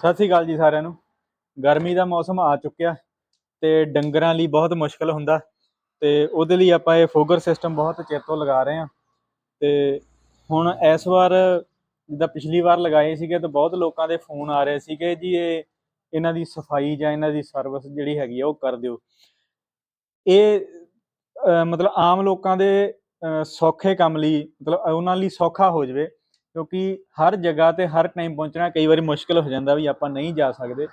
ਸਤਿ ਸ੍ਰੀ ਅਕਾਲ ਜੀ ਸਾਰਿਆਂ ਨੂੰ। ਗਰਮੀ ਦਾ ਮੌਸਮ ਆ ਚੁੱਕਿਆ ਤੇ ਡੰਗਰਾਂ ਲਈ ਬਹੁਤ ਮੁਸ਼ਕਲ ਹੁੰਦਾ ਤੇ ਉਹਦੇ ਲਈ ਆਪਾਂ ਇਹ ਫੋਗਰ ਸਿਸਟਮ ਬਹੁਤ ਚਿਰ ਤੋਂ ਲਗਾ ਰਹੇ ਹਾਂ। ਤੇ ਹੁਣ ਇਸ ਵਾਰ ਜਿੱਦਾਂ ਪਿਛਲੀ ਵਾਰ ਲਗਾਏ ਸੀਗੇ ਤਾਂ ਬਹੁਤ ਲੋਕਾਂ ਦੇ ਫੋਨ ਆ ਰਹੇ ਸੀਗੇ ਜੀ ਇਹ ਇਹਨਾਂ ਦੀ ਸਫ਼ਾਈ ਜਾਂ ਇਹਨਾਂ ਦੀ ਸਰਵਿਸ ਜਿਹੜੀ ਹੈਗੀ ਆ ਉਹ ਕਰ ਦਿਓ। ਇਹ ਮਤਲਬ ਆਮ ਲੋਕਾਂ ਦੇ ਸੌਖੇ ਕੰਮ ਲਈ, ਮਤਲਬ ਉਹਨਾਂ ਲਈ ਸੌਖਾ ਹੋ ਜਾਵੇ। ਕਿਉਂਕਿ ਹਰ ਜਗ੍ਹਾ ਤੇ ਹਰ ਟਾਈਮ ਪਹੁੰਚਣਾ ਕਈ ਵਾਰੀ ਮੁਸ਼ਕਲ ਹੋ ਜਾਂਦਾ ਵੀ ਆਪਾਂ ਨਹੀਂ ਜਾ ਸਕਦੇ।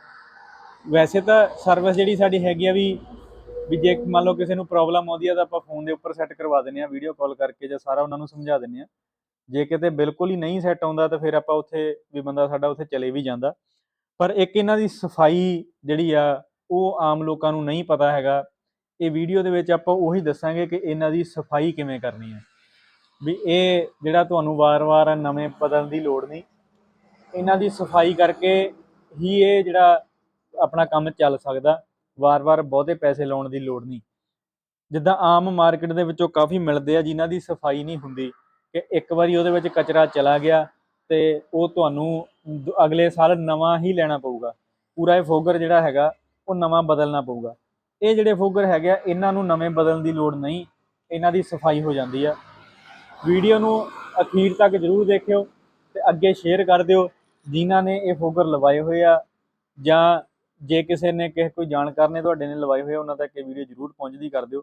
ਵੈਸੇ ਤਾਂ ਸਰਵਿਸ ਜਿਹੜੀ ਸਾਡੀ ਹੈਗੀ ਆ ਵੀ ਵੀ ਜੇ ਮੰਨ ਲਓ ਕਿਸੇ ਨੂੰ ਪ੍ਰੋਬਲਮ ਆਉਂਦੀ ਆ ਤਾਂ ਆਪਾਂ ਫੋਨ ਦੇ ਉੱਪਰ ਸੈੱਟ ਕਰਵਾ ਦਿੰਦੇ ਆ ਵੀਡੀਓ ਕਾਲ ਕਰਕੇ ਜਾਂ ਸਾਰਾ ਉਹਨਾਂ ਨੂੰ ਸਮਝਾ ਦਿੰਦੇ ਆ ਜੇ ਕਿਤੇ ਬਿਲਕੁਲ ਹੀ ਨਹੀਂ ਸੈੱਟ ਆਉਂਦਾ ਤਾਂ ਫਿਰ ਆਪਾਂ ਉੱਥੇ ਵੀ ਬੰਦਾ ਸਾਡਾ ਉੱਥੇ ਚਲੇ ਵੀ ਜਾਂਦਾ। ਪਰ ਇੱਕ ਇਹਨਾਂ ਦੀ ਸਫ਼ਾਈ ਜਿਹੜੀ ਆ, ਉਹ ਆਮ ਲੋਕਾਂ ਨੂੰ ਨਹੀਂ ਪਤਾ ਹੈਗਾ। ਇਹ ਵੀਡੀਓ ਦੇ ਵਿੱਚ ਆਪਾਂ ਉਹੀ ਦੱਸਾਂਗੇ ਕਿ ਇਹਨਾਂ ਦੀ ਸਫ਼ਾਈ ਕਿਵੇਂ ਕਰਨੀ ਹੈ। ਵੀ ਇਹ ਜਿਹੜਾ ਤੁਹਾਨੂੰ ਵਾਰ-ਵਾਰ ਨਵੇਂ ਬਦਲਣ ਦੀ ਲੋੜ ਨਹੀਂ। ਇਹਨਾਂ ਦੀ ਸਫ਼ਾਈ ਕਰਕੇ ਹੀ ਇਹ ਜਿਹੜਾ ਆਪਣਾ ਕੰਮ ਚੱਲ ਸਕਦਾ। ਵਾਰ-ਵਾਰ ਬਹੁਤੇ ਪੈਸੇ ਲਾਉਣ ਦੀ ਲੋੜ ਨਹੀਂ। ਜਿੱਦਾਂ ਆਮ ਮਾਰਕੀਟ ਦੇ ਵਿੱਚੋਂ ਕਾਫੀ ਮਿਲਦੇ ਆ ਜਿਨ੍ਹਾਂ ਦੀ ਸਫ਼ਾਈ ਨਹੀਂ ਹੁੰਦੀ ਕਿ ਇੱਕ ਵਾਰੀ ਉਹਦੇ ਵਿੱਚ ਕਚਰਾ ਚਲਾ ਗਿਆ ਤੇ ਉਹ ਤੁਹਾਨੂੰ ਅਗਲੇ ਸਾਲ ਨਵਾਂ ਹੀ ਲੈਣਾ ਪਊਗਾ। ਪੂਰਾ ਇਹ ਫੋਗਰ ਜਿਹੜਾ ਹੈਗਾ, ਉਹ ਨਵਾਂ ਬਦਲਣਾ ਪਊਗਾ। ਇਹ ਜਿਹੜੇ ਫੋਗਰ ਹੈਗੇ ਆ, ਇਹਨਾਂ ਨੂੰ ਨਵੇਂ ਬਦਲਣ ਦੀ ਲੋੜ ਨਹੀਂ। ਇਹਨਾਂ ਦੀ ਸਫ਼ਾਈ ਹੋ ਜਾਂਦੀ ਆ। ਵੀਡੀਓ ਨੂੰ ਅਖੀਰ ਤੱਕ ਜਰੂਰ ਦੇਖਿਓ ਤੇ ਅੱਗੇ ਸ਼ੇਅਰ ਕਰ ਦਿਓ ਜਿਨ੍ਹਾਂ ਨੇ ਇਹ ਫੋਗਰ ਲਵਾਏ ਹੋਏ ਆ ਜਾਂ ਜੇ ਕਿਸੇ ਨੇ ਕਿਸੇ ਕੋਈ ਜਾਣਕਾਰ ਨੇ ਤੁਹਾਡੇ ਨੇ ਲਵਾਏ ਹੋਏ ਉਹਨਾਂ ਤੱਕ ਇਹ ਵੀਡੀਓ ਜਰੂਰ ਪਹੁੰਚਦੀ ਕਰ ਦਿਓ।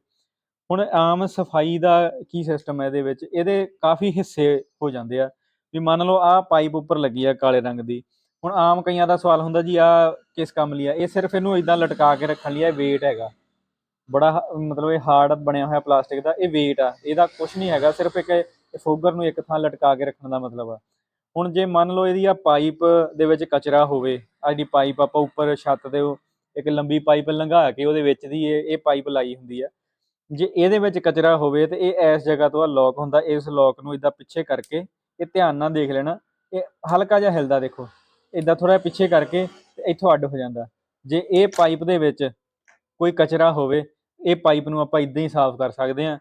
ਹੁਣ ਆਮ ਸਫ਼ਾਈ ਦਾ ਕੀ ਸਿਸਟਮ ਹੈ ਇਹਦੇ ਵਿੱਚ? ਇਹਦੇ ਕਾਫੀ ਹਿੱਸੇ ਹੋ ਜਾਂਦੇ ਆ। ਵੀ ਮੰਨ ਲਓ ਆਹ ਪਾਈਪ ਉੱਪਰ ਲੱਗੀ ਆ ਕਾਲੇ ਰੰਗ ਦੀ। ਹੁਣ ਆਮ ਕਈਆਂ ਦਾ ਸਵਾਲ ਹੁੰਦਾ ਜੀ ਆ ਕਿਸ ਕੰਮ ਲਈ ਆ? ਇਹ ਸਿਰਫ ਇਹਨੂੰ ਇਦਾਂ ਲਟਕਾ ਕੇ ਰੱਖਣ ਲਈ ਆ weight ਹੈਗਾ। ਬੜਾ ਹ- ਮਤਲਬ ਇਹ ਹਾਰਡ ਬਣਿਆ ਹੋਇਆ ਪਲਾਸਟਿਕ ਦਾ, ਇਹ weight ਆ। ਇਹਦਾ ਕੁਝ ਨਹੀਂ ਹੈਗਾ, ਸਿਰਫ ਇੱਕ ਇਹ ਫੋਗਰ ਨੂੰ ਇੱਕ ਥਾਂ ਲਟਕਾ ਕੇ ਰੱਖਣ ਦਾ ਮਤਲਬ ਆ। ਹੁਣ ਜੇ ਮੰਨ ਲਓ ਇਹਦੀ ਆ ਪਾਈਪ ਦੇ ਵਿੱਚ ਕਚਰਾ ਹੋਵੇ ਆ ਜਿਹੜੀ ਪਾਈਪ ਆਪਾਂ ਉੱਪਰ ਛੱਤ ਤੇ ਇੱਕ ਲੰਬੀ ਪਾਈਪ ਲੰਘਾ ਕੇ ਉਹਦੇ ਵਿੱਚ ਦੀ ਇਹ ਇਹ ਪਾਈਪ ਲਾਈ ਹੁੰਦੀ ਆ। ਜੇ ਇਹਦੇ ਵਿੱਚ ਕਚਰਾ ਹੋਵੇ ਤੇ ਇਹ ਇਸ ਜਗ੍ਹਾ ਤੋਂ ਆ ਲੌਕ ਹੁੰਦਾ, ਇਸ ਲੌਕ ਨੂੰ ਇਦਾਂ ਪਿੱਛੇ ਕਰਕੇ ਇਹ ਧਿਆਨ ਨਾਲ ਦੇਖ ਲੈਣਾ। ਇਹ ਹਲਕਾ ਜਿਹਾ ਹਿਲਦਾ ਦੇਖੋ ਇਦਾਂ ਥੋੜਾ ਪਿੱਛੇ ਕਰਕੇ ਇੱਥੋਂ ਅੱਡ ਹੋ ਜਾਂਦਾ। ਜੇ ਇਹ ਪਾਈਪ ਦੇ ਵਿੱਚ ਕੋਈ ਕਚਰਾ ਹੋਵੇ ਇਹ ਪਾਈਪ ਨੂੰ ਆਪਾਂ ਇਦਾਂ ਹੀ ਸਾਫ਼ ਕਰ ਸਕਦੇ ਹਾਂ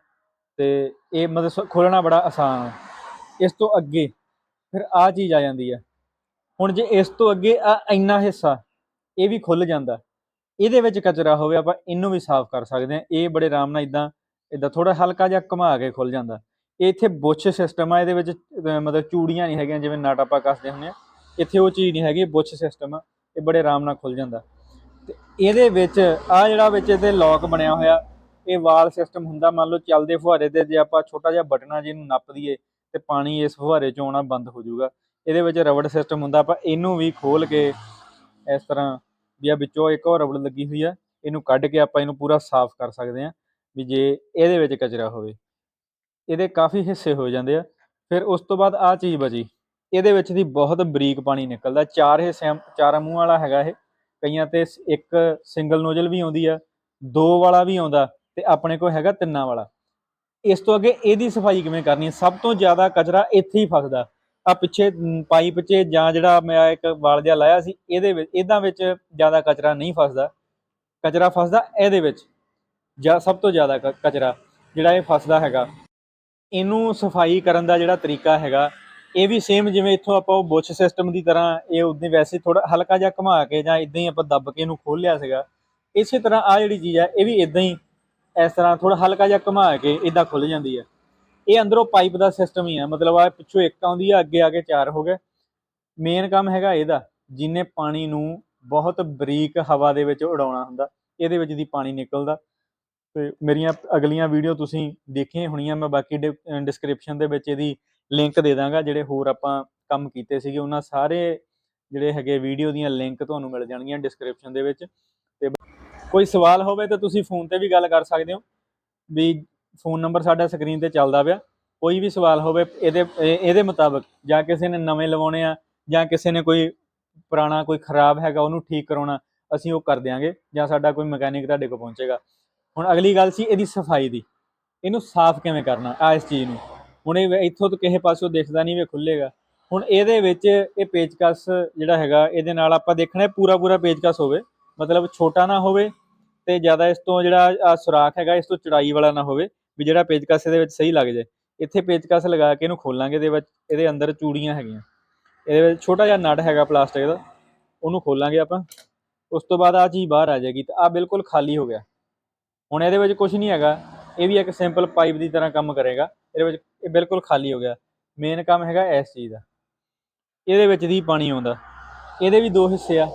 ਤੇ ਇਹ ਮਤਲਬ ਖੋਲਣਾ ਬੜਾ ਆਸਾਨ ਹੈ ਇਸ ਤੋਂ ਅੱਗੇ ਫਿਰ ਆ ਚੀਜ਼ ਆ ਜਾਂਦੀ ਹੈ ਹੁਣ ਜੇ ਇਸ ਤੋਂ ਅੱਗੇ ਆ ਇੰਨਾ ਹਿੱਸਾ ਇਹ ਵੀ ਖੁੱਲ ਜਾਂਦਾ, ਇਹਦੇ ਵਿੱਚ ਕਚਰਾ ਹੋਵੇ ਆਪਾਂ ਇਹਨੂੰ ਵੀ ਸਾਫ਼ ਕਰ ਸਕਦੇ ਹਾਂ। ਇਹ ਬੜੇ ਆਰਾਮ ਨਾਲ ਇਦਾਂ ਇਦਾਂ ਥੋੜਾ ਹਲਕਾ ਜਿਹਾ ਘੁਮਾ ਕੇ ਖੁੱਲ ਜਾਂਦਾ। ਇਹ ਇੱਥੇ ਬੁੱਛ ਸਿਸਟਮ ਆ, ਇਹਦੇ ਵਿੱਚ ਮਤਲਬ ਚੂੜੀਆਂ ਨਹੀਂ ਹੈਗੀਆਂ ਜਿਵੇਂ ਨਟ ਆਪਾਂ ਕੱਸਦੇ ਹੁੰਦੇ ਆ ਇੱਥੇ ਉਹ ਚੀਜ਼ ਨਹੀਂ ਹੈਗੀ, ਬੁੱਛ ਸਿਸਟਮ ਆ, ਇਹ ਬੜੇ ਆਰਾਮ ਨਾਲ ਖੁੱਲ ਜਾਂਦਾ। ਤੇ ਇਹਦੇ ਵਿੱਚ ਆ ਜਿਹੜਾ ਵਿੱਚ ਇਹਦੇ ਲੌਕ ਬਣਿਆ ਹੋਇਆ, ਇਹ ਵਾਲ ਸਿਸਟਮ ਹੁੰਦਾ, ਮੰਨ ਲਓ ਚੱਲਦੇ ਫੁਹਾਰੇ ਤੇ ਜੇ ਆਪਾਂ ਛੋਟਾ ਜਿਹਾ ਬਟਨਾ ਜਿਹਨੂੰ ਨੱਪ ਦਈਏ ਤੇ ਪਾਣੀ ਇਸ ਫੁਹਾਰੇ ਚੋਂ ਆਉਣਾ ਬੰਦ ਹੋ ਜਾਊਗਾ। ਇਹਦੇ ਵਿੱਚ ਰਬੜ ਸਿਸਟਮ ਹੁੰਦਾ, ਆਪਾਂ ਇਹਨੂੰ ਵੀ ਖੋਲ ਕੇ ਇਸ ਤਰ੍ਹਾਂ ਵੀ ਆ ਵਿੱਚੋਂ ਇੱਕ ਹੋਰ ਰਬੜ ਲੱਗੀ ਹੋਈ ਆ, ਇਹਨੂੰ ਕੱਢ ਕੇ ਆਪਾਂ ਇਹਨੂੰ ਪੂਰਾ ਸਾਫ਼ ਕਰ ਸਕਦੇ ਹਾਂ ਵੀ ਜੇ ਇਹਦੇ ਵਿੱਚ ਕਚਰਾ ਹੋਵੇ। ਇਹਦੇ ਕਾਫੀ ਹਿੱਸੇ ਹੋ ਜਾਂਦੇ ਆ। ਫਿਰ ਉਸ ਤੋਂ ਬਾਅਦ ਆ ਚੀਜ਼ ਬਚੀ। ਇਹਦੇ ਵਿੱਚ ਦੀ ਬਹੁਤ ਬਰੀਕ ਪਾਣੀ ਨਿਕਲਦਾ, ਚਾਰ ਹਿੱਸਿਆਂ, ਚਾਰਾਂ ਮੂੰਹ ਵਾਲਾ ਹੈਗਾ ਇਹ। ਕਈਆਂ ਤੇ ਇੱਕ ਸਿੰਗਲ ਨੋਜ਼ਲ ਵੀ ਆਉਂਦੀ ਆ, ਦੋ ਵਾਲਾ ਵੀ ਆਉਂਦਾ ਤੇ ਆਪਣੇ ਕੋਲ ਹੈਗਾ ਤਿੰਨਾਂ ਵਾਲਾ। ਇਸ ਤੋਂ ਅੱਗੇ ਇਹਦੀ ਸਫ਼ਾਈ ਕਿਵੇਂ ਕਰਨੀ ਹੈ? ਸਭ ਤੋਂ ਜ਼ਿਆਦਾ ਕਚਰਾ ਇੱਥੇ ਹੀ ਫਸਦਾ। ਆ ਪਿੱਛੇ ਪਾਈਪ 'ਚ ਜਾਂ ਜਿਹੜਾ ਮੈਂ ਇੱਕ ਵਾਲ ਜਿਹਾ ਲਾਇਆ ਸੀ, ਇਹਦੇ ਵਿੱਚ, ਇਹਦਾ ਵਿੱਚ ਜ਼ਿਆਦਾ ਕਚਰਾ ਨਹੀਂ ਫਸਦਾ। ਕਚਰਾ ਫਸਦਾ ਇਹਦੇ ਵਿੱਚ, ਜਾਂ ਸਭ ਤੋਂ ਜ਼ਿਆਦਾ ਕ- ਕਚਰਾ ਜਿਹੜਾ ਇਹ ਫਸਦਾ ਹੈਗਾ। ਇਹਨੂੰ ਸਫ਼ਾਈ ਕਰਨ ਦਾ ਜਿਹੜਾ ਤਰੀਕਾ ਹੈਗਾ ਇਹ ਵੀ ਸੇਮ ਜਿਵੇਂ ਇੱਥੋਂ ਆਪਾਂ ਉਹ ਬੁੱਛ ਸਿਸਟਮ ਦੀ ਤਰ੍ਹਾਂ ਇਹ ਉਦੋਂ ਵੈਸੇ ਥੋੜਾ ਹਲਕਾ ਜਿਹਾ ਘੁਮਾ ਕੇ ਜਾਂ ਇਦਾਂ ਹੀ ਆਪਾਂ ਦੱਬ ਕੇ ਇਹਨੂੰ ਖੋਲ ਲਿਆ ਸੀਗਾ। ਇਸੇ ਤਰ੍ਹਾਂ ਆ ਜਿਹੜੀ ਚੀਜ਼ ਹੈ ਇਹ ਵੀ ਇਦਾਂ ਹੀ ਇਸ ਤਰ੍ਹਾਂ ਥੋੜਾ ਹਲਕਾ ਜਿਹਾ ਘੁਮਾ ਕੇ ਇਦਾਂ ਖੁੱਲ ਜਾਂਦੀ ਹੈ ਇਹ ਅੰਦਰੋਂ ਪਾਈਪ ਦਾ ਸਿਸਟਮ ਹੀ ਹੈ ਮਤਲਬ ਆ ਪਿੱਛੋਂ ਇੱਕ ਆਉਂਦੀ ਆ, ਅੱਗੇ ਆ ਕੇ ਚਾਰ ਹੋ ਗਏ। ਮੇਨ ਕੰਮ ਹੈਗਾ ਇਹਦਾ, ਜਿੰਨੇ ਪਾਣੀ ਨੂੰ ਬਹੁਤ ਬਰੀਕ ਹਵਾ ਦੇ ਵਿੱਚ ਉਡਾਉਣਾ ਹੁੰਦਾ, ਇਹਦੇ ਵਿੱਚ ਦੀ ਪਾਣੀ ਨਿਕਲਦਾ। ਤੇ ਮੇਰੀਆਂ ਅਗਲੀਆਂ ਵੀਡੀਓ ਤੁਸੀਂ ਦੇਖੀਆਂ ਹੋਣੀਆਂ, ਮੈਂ ਬਾਕੀ ਡਿਸਕ੍ਰਿਪਸ਼ਨ ਦੇ ਵਿੱਚ ਇਹਦੀ ਲਿੰਕ ਦੇ ਦਾਂਗਾ, ਜਿਹੜੇ ਹੋਰ ਆਪਾਂ ਕੰਮ ਕੀਤੇ ਸੀਗੇ, ਉਹਨਾਂ ਸਾਰੇ ਜਿਹੜੇ ਹੈਗੇ ਵੀਡੀਓ ਦੀਆਂ ਲਿੰਕ ਤੁਹਾਨੂੰ ਮਿਲ ਜਾਣਗੀਆਂ ਡਿਸਕ੍ਰਿਪਸ਼ਨ ਦੇ ਵਿੱਚ। ਤੇ ਕੋਈ ਸਵਾਲ ਹੋਵੇ ਤਾਂ ਤੁਸੀਂ ਫੋਨ ਤੇ ਵੀ ਗੱਲ ਕਰ ਸਕਦੇ ਹੋ, ਵੀ ਫੋਨ ਨੰਬਰ ਸਾਡਾ ਸਕਰੀਨ ਤੇ ਚੱਲਦਾ ਪਿਆ। ਕੋਈ ਵੀ ਸਵਾਲ ਹੋਵੇ, ਇਹਦੇ ਇਹ- ਇਹਦੇ ਮੁਤਾਬਕ ਜਾਂ ਕਿਸੇ ਨੇ ਨਵੇਂ ਲਵਾਉਣੇ ਆ, ਜਾਂ ਕਿਸੇ ਨੇ ਕੋਈ ਪੁਰਾਣਾ, ਕੋਈ ਖਰਾਬ ਹੈਗਾ, ਉਹਨੂੰ ਠੀਕ ਕਰਾਉਣਾ, ਅਸੀਂ ਉਹ ਕਰ ਦਿਆਂਗੇ, ਜਾਂ ਸਾਡਾ ਕੋਈ ਮਕੈਨਿਕ ਤੁਹਾਡੇ ਕੋਲ ਪਹੁੰਚੇਗਾ। ਹੁਣ ਅਗਲੀ ਗੱਲ ਸੀ ਇਹਦੀ ਸਫ਼ਾਈ ਦੀ। ਇਹਨੂੰ ਸਾਫ਼ ਕਿਵੇਂ ਕਰਨਾ ਆ ਇਸ ਚੀਜ਼ ਨੂੰ? ਹੁਣ ਇਹ ਇੱਥੋਂ ਤੋਂ ਕਿਸੇ ਪਾਸੋਂ ਦਿਖਦਾ ਨਹੀਂ ਵੀ ਖੁੱਲੇਗਾ ਹੁਣ ਇਹਦੇ ਵਿੱਚ ਇਹ ਪੇਚਕਸ ਜਿਹੜਾ ਹੈਗਾ, ਇਹਦੇ ਨਾਲ ਆਪਾਂ ਦੇਖਣਾ ਪੂਰਾ ਪੂਰਾ ਪੇਚਕਸ ਹੋਵੇ। ਮਤਲਬ ਛੋਟਾ ਨਾ ਹੋਵੇ ਤੇ ਜ਼ਿਆਦਾ ਇਸ ਤੋਂ ਜਿਹੜਾ ਆਹ ਸੁਰਾਖ ਹੈਗਾ, ਇਸ ਤੋਂ ਚੜਾਈ ਵਾਲਾ ਨਾ ਹੋਵੇ ਵੀ ਜਿਹੜਾ ਪੇਚਕਸ ਇਹਦੇ ਵਿੱਚ ਸਹੀ ਲੱਗ ਜਾਏ। ਇੱਥੇ ਪੇਚਕਸ ਲਗਾ ਕੇ ਇਹਨੂੰ ਖੋਲਾਂਗੇ, ਇਹਦੇ ਵਿੱਚ ਇਹਦੇ ਅੰਦਰ ਚੂੜੀਆਂ ਹੈਗੀਆਂ। ਇਹਦੇ ਵਿੱਚ ਛੋਟਾ ਜਿਹਾ ਨਟ ਹੈਗਾ ਪਲਾਸਟਿਕ ਦਾ, ਉਹਨੂੰ ਖੋਲਾਂਗੇ ਆਪਾਂ। ਉਸ ਤੋਂ ਬਾਅਦ ਆ ਚੀਜ਼ ਬਾਹਰ ਆ ਜਾਏਗੀ ਤਾਂ ਆ ਬਿਲਕੁਲ ਖਾਲੀ ਹੋ ਗਿਆ। ਹੁਣ ਇਹਦੇ ਵਿੱਚ ਕੁਝ ਨਹੀਂ ਹੈਗਾ, ਇਹ ਵੀ ਇੱਕ ਸਿੰਪਲ ਪਾਈਪ ਦੀ ਤਰ੍ਹਾਂ ਕੰਮ ਕਰੇਗਾ। ਇਹਦੇ ਵਿੱਚ ਇਹ ਬਿਲਕੁਲ ਖਾਲੀ ਹੋ ਗਿਆ। ਮੇਨ ਕੰਮ ਹੈਗਾ ਇਸ ਚੀਜ਼ ਦਾ। ਇਹਦੇ ਵਿੱਚ ਦੀ ਪਾਣੀ ਆਉਂਦਾ। ਇਹਦੇ ਵੀ ਦੋ ਹਿੱਸੇ ਆ।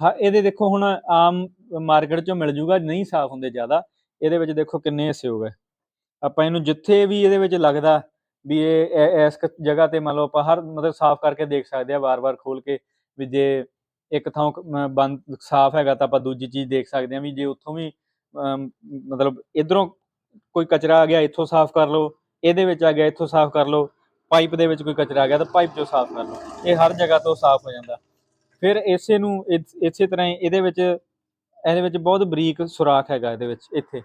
ਹਾਂ ਇਹਦੇ ਦੇਖੋ ਹੁਣ ਆਮ ਮਾਰਕੀਟ ਚੋਂ ਮਿਲ ਜੂਗਾ ਨਹੀਂ ਸਾਫ਼ ਹੁੰਦੇ ਜ਼ਿਆਦਾ। ਇਹਦੇ ਵਿੱਚ ਦੇਖੋ ਕਿੰਨੇ ਹਿੱਸੇ ਹੋ ਗਏ। ਆਪਾਂ ਇਹਨੂੰ ਜਿੱਥੇ ਵੀ ਇਹਦੇ ਵਿੱਚ ਲੱਗਦਾ ਵੀ ਇਹ ਇਸ ਜਗ੍ਹਾ ਤੇ ਮੰਨ ਲਓ ਆਪਾਂ ਹਰ ਮਤਲਬ ਸਾਫ਼ ਕਰਕੇ ਦੇਖ ਸਕਦੇ ਆ ਵਾਰ-ਵਾਰ ਖੋਲ ਕੇ ਵੀ ਜੇ ਇੱਕ ਥਾਂ ਬੰਦ ਸਾਫ਼ ਹੈਗਾ ਤਾਂ ਆਪਾਂ ਦੂਜੀ ਚੀਜ਼ ਦੇਖ ਸਕਦੇ ਆ ਵੀ ਜੇ ਉੱਥੋਂ ਵੀ ਅਮ, ਮਤਲਬ ਇਧਰੋਂ ਕੋਈ ਕਚਰਾ ਆ ਗਿਆ, ਇੱਥੋਂ ਸਾਫ਼ ਕਰ ਲਓ, ਇਹਦੇ ਵਿੱਚ ਆ ਗਿਆ, ਇੱਥੋਂ ਸਾਫ਼ ਕਰ ਲਓ, ਪਾਈਪ ਦੇ ਵਿੱਚ ਕੋਈ ਕਚਰਾ ਆ ਗਿਆ ਤਾਂ ਪਾਈਪ ਚੋਂ ਸਾਫ਼ ਕਰ ਲਓ, ਇਹ ਹਰ ਜਗ੍ਹਾ ਤੋਂ ਸਾਫ਼ ਹੋ ਜਾਂਦਾ। ਫਿਰ ਇਸੇ ਨੂੰ ਇਸੇ ਤਰ੍ਹਾਂ ਹੀ ਇਹਦੇ ਵਿੱਚ ਇਹਦੇ ਵਿੱਚ ਬਹੁਤ ਬਰੀਕ ਸੁਰਾਖ ਹੈਗਾ ਇਹਦੇ ਵਿੱਚ, ਇੱਥੇ।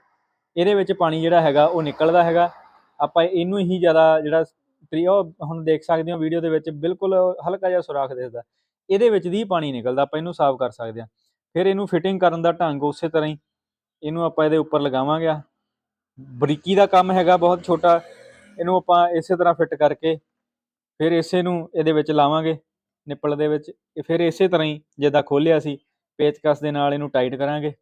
ਇਹਦੇ ਵਿੱਚ ਪਾਣੀ ਜਿਹੜਾ ਹੈਗਾ ਉਹ ਨਿਕਲਦਾ ਹੈਗਾ। ਆਪਾਂ ਇਹਨੂੰ ਹੀ ਜ਼ਿਆਦਾ ਜਿਹੜਾ ਪ੍ਰੀ- ਉਹ ਹੁਣ ਦੇਖ ਸਕਦੇ ਹੋ ਵੀਡੀਓ ਦੇ ਵਿੱਚ ਬਿਲਕੁਲ ਹਲਕਾ ਜਿਹਾ ਸੁਰਾਖ ਦਿਸਦਾ। ਇਹਦੇ ਵਿੱਚ ਦੀ ਪਾਣੀ ਨਿਕਲਦਾ, ਆਪਾਂ ਇਹਨੂੰ ਸਾਫ਼ ਕਰ ਸਕਦੇ ਹਾਂ। ਫਿਰ ਇਹਨੂੰ ਫਿਟਿੰਗ ਕਰਨ ਦਾ ਢੰਗ ਉਸੇ ਤਰ੍ਹਾਂ ਹੀ, ਇਹਨੂੰ ਆਪਾਂ ਇਹਦੇ ਉੱਪਰ ਲਗਾਵਾਂਗੇ ਬਰੀਕੀ ਦਾ ਕੰਮ ਹੈਗਾ, ਬਹੁਤ ਛੋਟਾ। ਇਹਨੂੰ ਆਪਾਂ ਇਸੇ ਤਰ੍ਹਾਂ ਫਿੱਟ ਕਰਕੇ ਫਿਰ ਇਸੇ ਨੂੰ ਇਹਦੇ ਵਿੱਚ ਲਾਵਾਂਗੇ ਨਿੱਪਲ ਦੇ ਵਿੱਚ। ਫਿਰ ਇਸੇ ਤਰ੍ਹਾਂ ਹੀ ਜਿੱਦਾਂ ਖੋਲਿਆ ਸੀ, ਪੇਚਕਸ ਦੇ ਨਾਲ ਇਹਨੂੰ ਟਾਈਟ ਕਰਾਂਗੇ।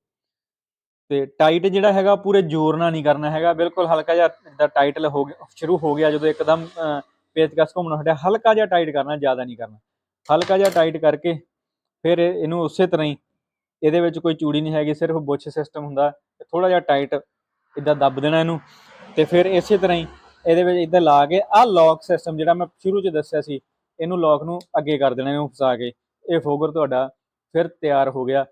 ਤੇ ਟਾਈਟ ਜਿਹੜਾ ਹੈਗਾ ਪੂਰੇ ਜ਼ੋਰ ਨਾਲ ਨਹੀਂ ਕਰਨਾ ਹੈਗਾ। ਬਿਲਕੁਲ ਹਲਕਾ ਜਿਹਾ ਜਿੱਦਾਂ ਟਾਈਟ ਹੋ ਗਿਆ, ਸ਼ੁਰੂ ਹੋ ਗਿਆ ਜਦੋਂ ਇੱਕਦਮ ਪੇਚਕਸ ਘੁੰਮਣਾ ਹਟਿਆ। ਹਲਕਾ ਜਿਹਾ ਟਾਈਟ ਕਰਨਾ, ਜ਼ਿਆਦਾ ਨਹੀਂ ਕਰਨਾ। ਹਲਕਾ ਜਿਹਾ ਟਾਈਟ ਕਰਕੇ ਫਿਰ ਇਹਨੂੰ ਉਸੇ ਤਰ੍ਹਾਂ ਹੀ, ਇਹਦੇ ਵਿੱਚ ਕੋਈ ਚੂੜੀ ਨਹੀਂ ਹੈਗੀ, ਸਿਰਫ ਬੁੱਛ ਸਿਸਟਮ ਹੁੰਦਾ। ਥੋੜਾ ਜਿਹਾ ਟਾਈਟ ਇਦਾਂ ਦੱਬ ਦੇਣਾ ਇਹਨੂੰ। ਤੇ ਫਿਰ ਇਸੇ ਤਰ੍ਹਾਂ ਹੀ ਇਹਦੇ ਵਿੱਚ ਇਦਾਂ ਲਾ ਕੇ ਆਹ ਲੌਕ ਸਿਸਟਮ ਜਿਹੜਾ ਮੈਂ ਸ਼ੁਰੂ 'ਚ ਦੱਸਿਆ ਸੀ, ਇਹਨੂੰ ਲੌਕ ਨੂੰ ਅੱਗੇ ਕਰ ਦੇਣਾ, ਇਹਨੂੰ ਫਸਾ ਕੇ। ਇਹ ਫੋਗਰ ਤੁਹਾਡਾ ਫਿਰ ਤਿਆਰ ਹੋ ਗਿਆ।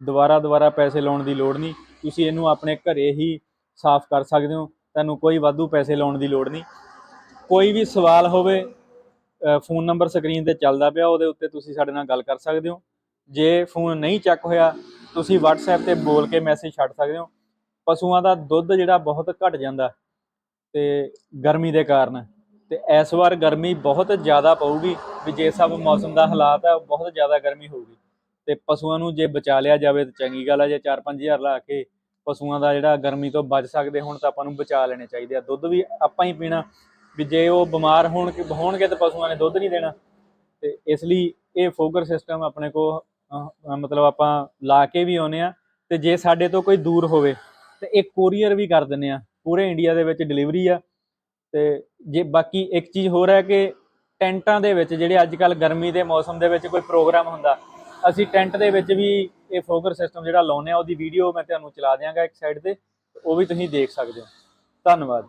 ਦੁਬਾਰਾ ਦੁਬਾਰਾ ਪੈਸੇ ਲਾਉਣ ਦੀ ਲੋੜ ਨਹੀਂ। ਤੁਸੀਂ ਇਹਨੂੰ ਆਪਣੇ ਘਰੇ ਹੀ ਸਾਫ਼ ਕਰ ਸਕਦੇ ਹੋ। ਤੁਹਾਨੂੰ ਕੋਈ ਵਾਧੂ ਪੈਸੇ ਲਾਉਣ ਦੀ ਲੋੜ ਨਹੀਂ। ਕੋਈ ਵੀ ਸਵਾਲ ਹੋਵੇ ਫੋਨ ਨੰਬਰ ਸਕਰੀਨ ਤੇ ਚੱਲਦਾ ਪਿਆ, ਉਹਦੇ ਉੱਤੇ ਤੁਸੀਂ ਸਾਡੇ ਨਾਲ ਗੱਲ ਕਰ ਸਕਦੇ ਹੋ। ਜੇ ਫੋਨ ਨਹੀਂ ਚੱਕ ਹੋਇਆ, ਤੁਸੀਂ WhatsApp ਤੇ ਬੋਲ ਕੇ ਮੈਸੇਜ ਛੱਡ ਸਕਦੇ ਹੋ। ਪਸ਼ੂਆਂ ਦਾ ਦੁੱਧ ਜਿਹੜਾ ਬਹੁਤ ਘਟ ਜਾਂਦਾ ਤੇ ਗਰਮੀ ਦੇ ਕਾਰਨ ਤੇ ਇਸ ਵਾਰ ਗਰਮੀ ਬਹੁਤ ਜ਼ਿਆਦਾ ਪਊਗੀ ਵੀ ਜੇ ਸਭ ਮੌਸਮ ਦਾ ਹਾਲਾਤ ਹੈ ਬਹੁਤ ਜ਼ਿਆਦਾ ਗਰਮੀ ਹੋਊਗੀ। ਤੇ ਪਸ਼ੂਆਂ ਨੂੰ ਜੇ ਬਚਾ ਲਿਆ ਜਾਵੇ ਤਾਂ ਚੰਗੀ ਗੱਲ ਆ, ਜੇ 4-5000 ਲਾ ਕੇ ਪਸ਼ੂਆਂ ਦਾ ਜਿਹੜਾ ਗਰਮੀ ਤੋਂ ਬਚ ਸਕਦੇ ਹੁਣ ਤਾਂ ਆਪਾਂ ਨੂੰ ਬਚਾ ਲੈਣੇ ਚਾਹੀਦੇ ਆ। ਦੁੱਧ ਵੀ ਆਪਾਂ ਹੀ ਪੀਣਾ ਵੀ ਜੇ ਉਹ ਬਿਮਾਰ ਹੋਣ ਹੋਣਗੇ ਤਾਂ ਪਸ਼ੂਆਂ ਨੇ ਦੁੱਧ ਨਹੀਂ ਦੇਣਾ। ਤੇ ਇਸ ਲਈ ਇਹ ਫੋਗਰ ਸਿਸਟਮ ਆਪਣੇ ਕੋ ਮਤਲਬ ਆਪਾਂ ਲਾ ਕੇ ਵੀ ਆਉਨੇ ਆ ਤੇ ਜੇ ਸਾਡੇ ਤੋਂ ਕੋਈ ਦੂਰ ਹੋਵੇ ਤੇ ਇਹ ਕੋਰੀਅਰ ਵੀ ਕਰ ਦਿੰਨੇ ਆ। ਪੂਰੇ ਇੰਡੀਆ ਦੇ ਵਿੱਚ ਡਿਲੀਵਰੀ ਆ। ਤੇ ਜੇ ਬਾਕੀ ਇੱਕ ਚੀਜ਼ ਹੋਰ ਹੈ ਕਿ ਟੈਂਟਾਂ ਦੇ ਵਿੱਚ ਜਿਹੜੇ ਅੱਜ ਕੱਲ ਗਰਮੀ ਦੇ ਮੌਸਮ ਦੇ ਵਿੱਚ ਕੋਈ ਪ੍ਰੋਗਰਾਮ ਹੁੰਦਾ, ਅਸੀਂ ਟੈਂਟ ਦੇ ਵਿੱਚ ਵੀ ਇਹ ਫੋਗਰ ਸਿਸਟਮ ਜਿਹੜਾ ਲਾਉਨੇ ਆ, ਉਹਦੀ ਵੀਡੀਓ ਮੈਂ ਤੁਹਾਨੂੰ ਚਲਾ ਦਿਆਂਗਾ ਇੱਕ ਸਾਈਡ ਤੇ, ਉਹ ਵੀ ਤੁਸੀਂ ਦੇਖ ਸਕਦੇ ਹੋ। ਧੰਨਵਾਦ।